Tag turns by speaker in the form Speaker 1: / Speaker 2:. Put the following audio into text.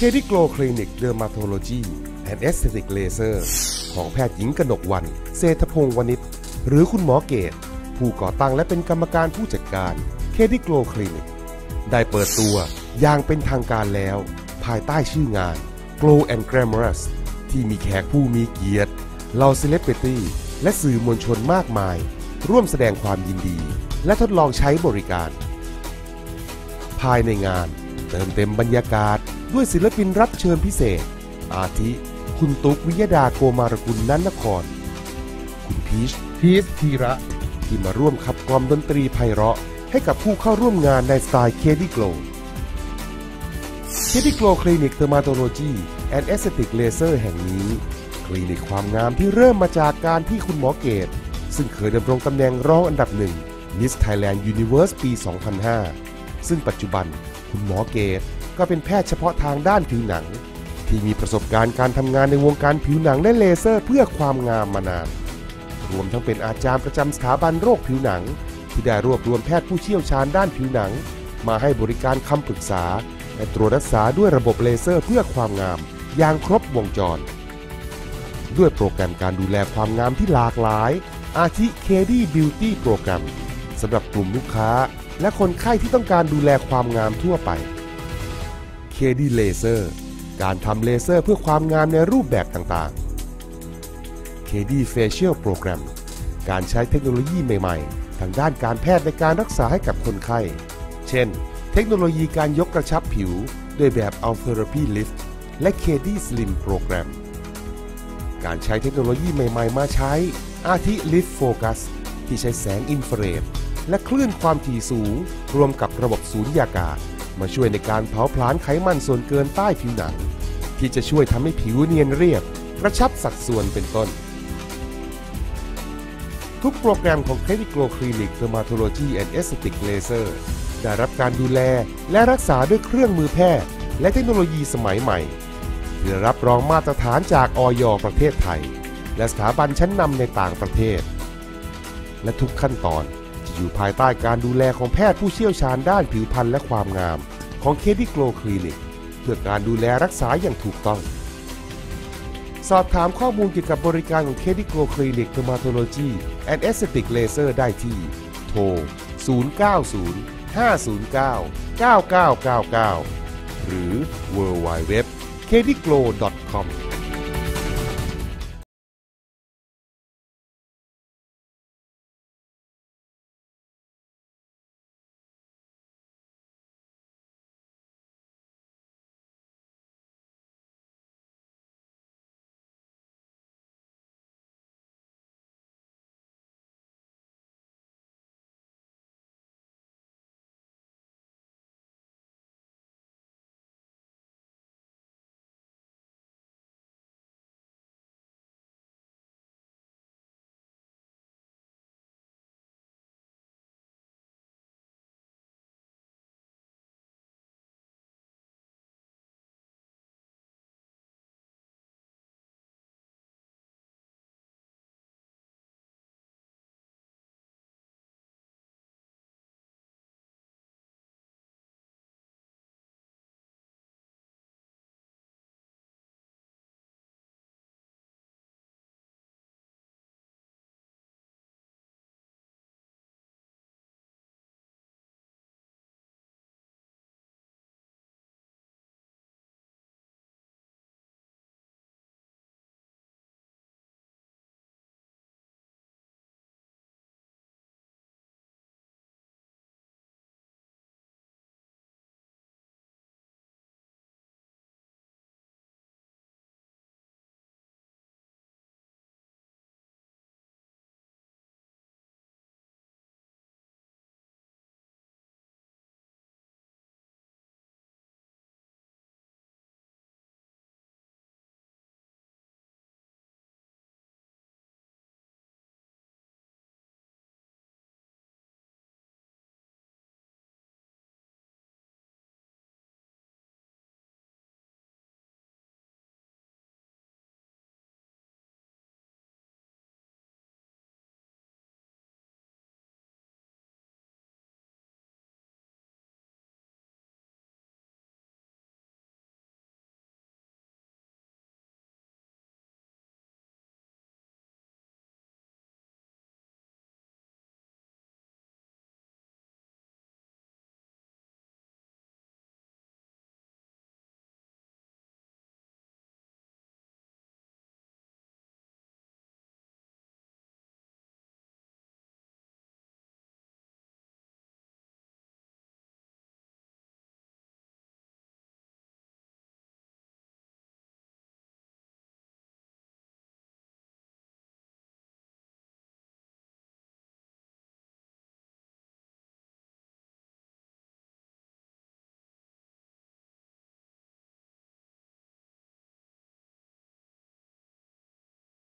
Speaker 1: เคดิโกลคลินิกเดอร์มาโทโลจีแอนเอสเตติกเลเซอร์ของแพทย์หญิงกนกวันเศรษฐพงศ์วณิชหรือคุณหมอเกต ผู้ก่อตั้งและเป็นกรรมการผู้จัดการเคดิโกลคลินิกได้เปิดตัวอย่างเป็นทางการแล้ว ภายใต้ชื่องาน Glow and Glamorous ที่มีแขกผู้มีเกียรติเหล่าเซเลบริตี้และสื่อมวลชนมากมาย ร่วมแสดงความยินดี และทดลองใช้บริการ ภายในงานเติมเต็มบรรยากาศ ด้วยศิลปินรับเชิญพิเศษ อาทิ คุณตุ๊กวิยดาโกมารกุลนันนคร คุณพีชพีชธีระ ที่มาร่วมขับกล่อมดนตรีไพเราะ ให้กับผู้เข้าร่วมงานในสไตล์เคดี้โกลเคดี้โกลคลินิกเทอร์มาโตโลจีแอนด์เอสติกเลเซอร์แห่งนี้ คลินิกความงามที่เริ่มมาจากการที่คุณหมอเกตซึ่งเคยดำรงตำแหน่งรองอันดับหนึ่ง Miss Thailand Universe ปี 2005 ซึ่งปัจจุบันคุณหมอเกต ก็เป็นแพทย์เฉพาะทางด้านผิวหนัง ที่มีประสบการณ์การทำงานในวงการผิวหนังและเลเซอร์เพื่อความงามมานาน รวมทั้งเป็นอาจารย์ประจำสถาบันโรคผิวหนัง ที่ได้รวบรวมแพทย์ผู้เชี่ยวชาญด้านผิวหนัง มาให้บริการคำปรึกษา และตรวจรักษาด้วยระบบเลเซอร์เพื่อความงาม อย่างครบวงจร ด้วยโปรแกรมการดูแลความงามที่หลากหลาย อาทิ KD Beauty โปรแกรมสำหรับกลุ่มลูกค้า และคนไข้ที่ต้องการดูแลความงามทั่วไป KD Laser การทำเลเซอร์เพื่อความงามในรูปแบบต่างๆ KD Facial Program การใช้เทคโนโลยีใหม่ๆ ทางด้านการแพทย์ในการรักษาให้กับคนไข้ เช่น เทคโนโลยีการยกกระชับผิว ด้วยแบบ a l t h e r a p y Lift และ KD Slim Program การใช้เทคโนโลยีใหม่ๆ มาใช้ อาทิ Lift Focus ที่ใช้แสงอินฟราเรดและคลื่นความถี่สูง รวมกับระบบสูญญากาศ มาช่วยในการเผาผลาญไขมันส่วนเกินใต้ผิวหนัง ที่จะช่วยทำให้ผิวเนียนเรียบ กระชับสัดส่วนเป็นต้น ทุกโปรแกรมของ Clinic Glow Clinic Dermatology and Aesthetic Laser ได้รับการดูแลและรักษาด้วยเครื่องมือแพทย์และเทคโนโลยีสมัยใหม่ได้รับรองมาตรฐานจากออยประเทศไทย และสถาบันชั้นนำในต่างประเทศ และทุกขั้นตอน อยู่ภายใต้การดูแลของแพทย์ผู้เชี่ยวชาญด้านผิวพรรณและความงาม ของเคดีโกลคลินิก เพื่อการดูแลรักษาอย่างถูกต้อง สอบถามข้อมูลเกี่ยวกับบริการของเคดีโกลคลินิกเทอร์มาโทโลจีแอนด์เอสติกเลเซอร์ได้ที่ โทร 090 509 9999 หรือ w w w k d i g l o w c o m